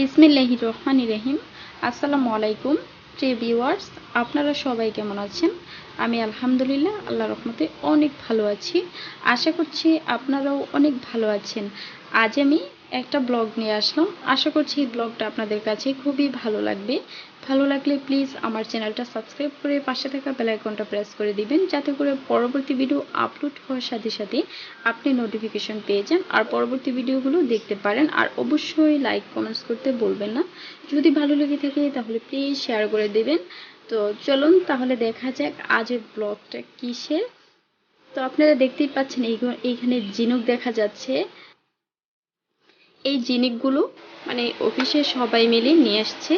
বিসমিল্লাহি রহমানি রহিম। আসসালামু আলাইকুম, প্রিয় ভিউয়ার্স আপনারা সবাই কেমন আছেন? আমি আলহামদুলিল্লাহ, আল্লাহ রহমতে অনেক ভালো আছি। আশা করছি আপনারাও অনেক ভালো আছেন। আজ আমি একটা ব্লগ নিয়ে আসলাম। আশা করছি এই ব্লগটা আপনাদের কাছে খুবই ভালো লাগবে। ভালো লাগলে প্লিজ আমার চ্যানেলটা সাবস্ক্রাইব করে পাশে থাকা আইকনটা প্রেস করে দিবেন, যাতে করে পরবর্তী ভিডিও আপলোড হওয়ার সাথে সাথে আপনি নোটিফিকেশন পেয়ে যান আর পরবর্তী ভিডিওগুলো দেখতে পারেন। আর অবশ্যই লাইক কমেন্টস করতে বলবেন না। যদি ভালো লেগে থাকে তাহলে প্লিজ শেয়ার করে দেবেন। তো চলুন তাহলে দেখা যাক আজের ব্লগটা কিসের। তো আপনারা দেখতেই পাচ্ছেন এইখানে জিনুক দেখা যাচ্ছে। এই জিনিকগুলো মানে অফিসে সবাই মিলে নিয়ে আসছে।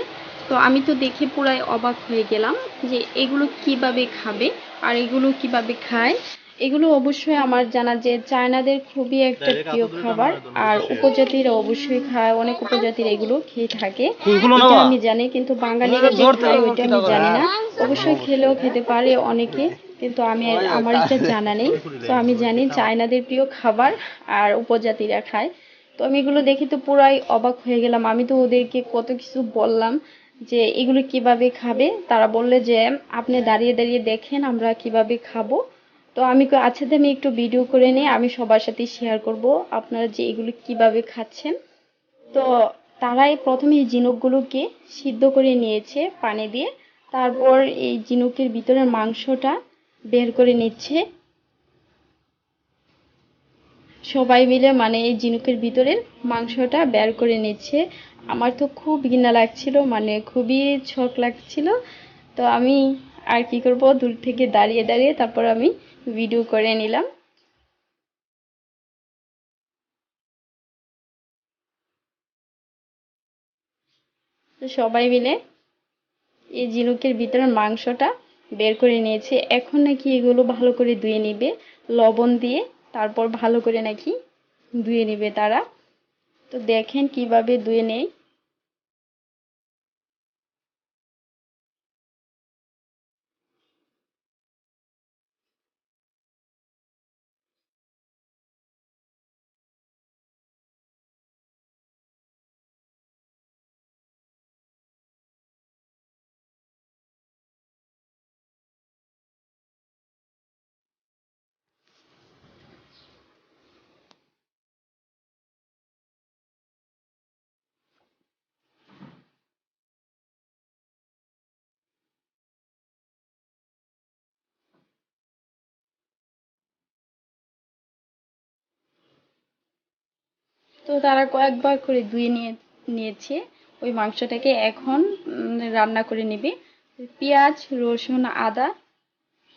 তো আমি তো দেখে পুরাই অবাক হয়ে গেলাম যে এগুলো কীভাবে খাবে আর এগুলো কীভাবে খায়। এগুলো অবশ্যই আমার জানা যে চায়নাদের খুবই একটা প্রিয় খাবার আর উপজাতিরা অবশ্যই খায় অনেক উপজাতিরা এগুলো খেয়ে থাকে। এটা আমি জানি কিন্তু বাঙালিরা যে খায় ওইটা আমি জানি না। অবশ্যই খেলেও খেতে পারে অনেকে কিন্তু আমি আমার এটা জানা নেই। তো আমি জানি চায়নাদের প্রিয় খাবার আর উপজাতিরা খায়। তো আমি এগুলো দেখে তো পুরাই অবাক হয়ে গেলাম। আমি তো ওদেরকে কত কিছু বললাম যে এগুলো কীভাবে খাবে? তারা বললে যে, আপনি দাঁড়িয়ে দাঁড়িয়ে দেখেন আমরা কীভাবে খাব। তো আমি আচ্ছা আমি একটু ভিডিও করে নিয়ে আমি সবার সাথে শেয়ার করব আপনারা যে এগুলো কীভাবে খাচ্ছেন। তো তারাই প্রথমে এই ঝিনুকগুলোকে সিদ্ধ করে নিয়েছে পানি দিয়ে। তারপর এই ঝিনুকের ভিতরের মাংসটা বের করে নিচ্ছে। সবাই মিলে মানে এই ঝিনুকের ভিতরের মাংসটা বের করে নিচ্ছে। আমার তো খুব ঘৃণা লাগছিল মানে খুবই ছক লাগছিল। তো আমি আর কি করব, দূর থেকে দাঁড়িয়ে দাঁড়িয়ে তারপর আমি ভিডিও করে নিলাম। সবাই মিলে এই ঝিনুকের ভিতরের মাংসটা বের করে নিয়েছে। এখন নাকি এগুলো ভালো করে ধুয়ে নিবে, লবণ দিয়ে। তারপর ভালো করে নাকি ধুয়ে নেবে তারা। তো দেখেন কীভাবে ধুয়ে নেয়। তো তারা কয়েকবার করে ধুয়ে নিয়ে, নিয়েছে। ওই মাংসটাকে এখন রান্না করে নেবে। পেঁয়াজ, রসুন, আদা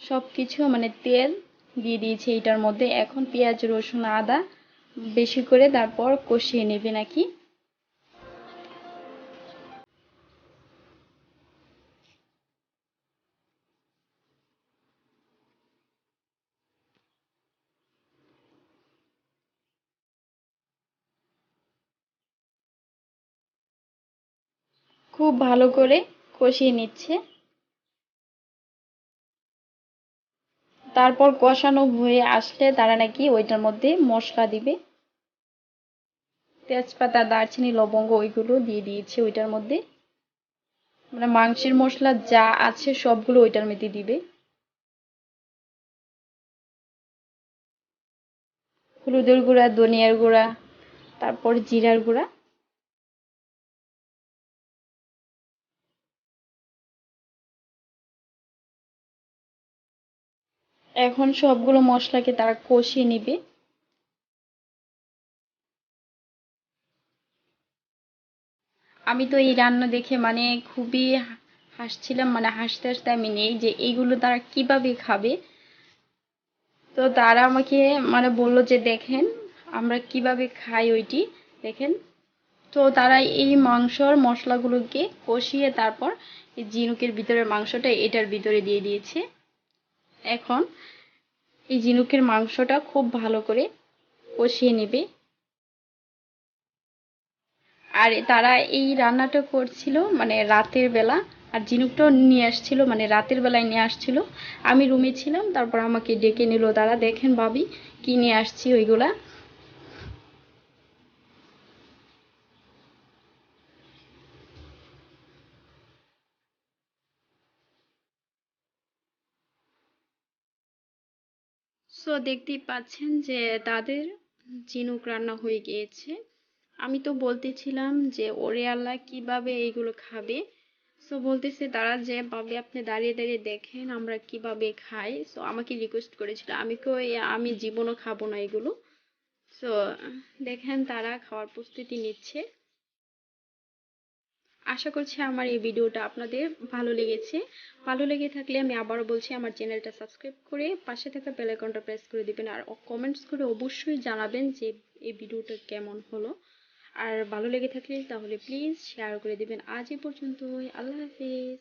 সব কিছু মানে তেল দিয়ে দিয়েছে এটার মধ্যে। এখন পেঁয়াজ, রসুন, আদা বেশি করে তারপর কষিয়ে নেবে নাকি? খুব ভালো করে কষিয়ে নিচ্ছে। তারপর কষানো হয়ে আসলে তারা নাকি ওইটার মধ্যে মশলা দিবে। তেজপাতা, দারচিনি, লবঙ্গ ওইগুলো দিয়ে দিয়েছে ওইটার মধ্যে। মানে মাংসের মশলা যা আছে সবগুলো ওইটার মধ্যে দিবে। হলুদের গুঁড়া, ধনিয়ার গুঁড়া, তারপর জিরার গুঁড়া। এখন সবগুলো মশলাকে তারা কষিয়ে নিবে। আমি তো এই রান্না দেখে মানে খুবই হাসছিলাম মানে হাসতে হাসতে আমি নেই যে এইগুলো তারা কীভাবে খাবে। তো তারা আমাকে মানে বলল যে, দেখেন, আমরা কীভাবে খাই ওইটি, দেখেন। তো তারা এই মাংসর মশলাগুলোকে কষিয়ে তারপর এই ঝিনুকের ভিতরের মাংসটা এটার ভিতরে দিয়ে দিয়েছে। এখন এই ঝিনুকের মাংসটা খুব ভালো করে কষিয়ে নেবে। আর তারা এই রান্নাটা করছিল মানে রাতের বেলা, আর ঝিনুকটাও নিয়ে আসছিল মানে রাতের বেলায় নিয়ে আসছিল। আমি রুমে ছিলাম, তারপর আমাকে ডেকে নিল তারা, দেখেন ভাবি, কি নিয়ে আসছি ওইগুলা? সো দেখতেই পাচ্ছেন যে তাদের ঝিনুক রান্না হয়ে গিয়েছে। আমি তো বলতেছিলাম যে ওরে আল্লাহ কীভাবে এইগুলো খাবে? সো বলতেছে তারা যে যেভাবে আপনি দাঁড়িয়ে দাঁড়িয়ে দেখেন আমরা কীভাবে খাই। সো আমাকে রিকোয়েস্ট করেছিল, আমি কই আমি জীবনও খাব না এগুলো। সো দেখেন তারা খাওয়ার প্রস্তুতি নিচ্ছে। আশা করছি আমার এই ভিডিওটা আপনাদের ভালো লেগেছে। ভালো লেগে থাকলে আমি আবারও বলছি, আমার চ্যানেলটা সাবস্ক্রাইব করে পাশে থাকা আইকনটা প্রেস করে দিবেন আর কমেন্টস করে অবশ্যই জানাবেন যে এই ভিডিওটা কেমন হলো। আর ভালো লেগে থাকলে তাহলে প্লিজ শেয়ার করে দিবেন। আজ এই পর্যন্তই। আল্লাহ হাফিজ।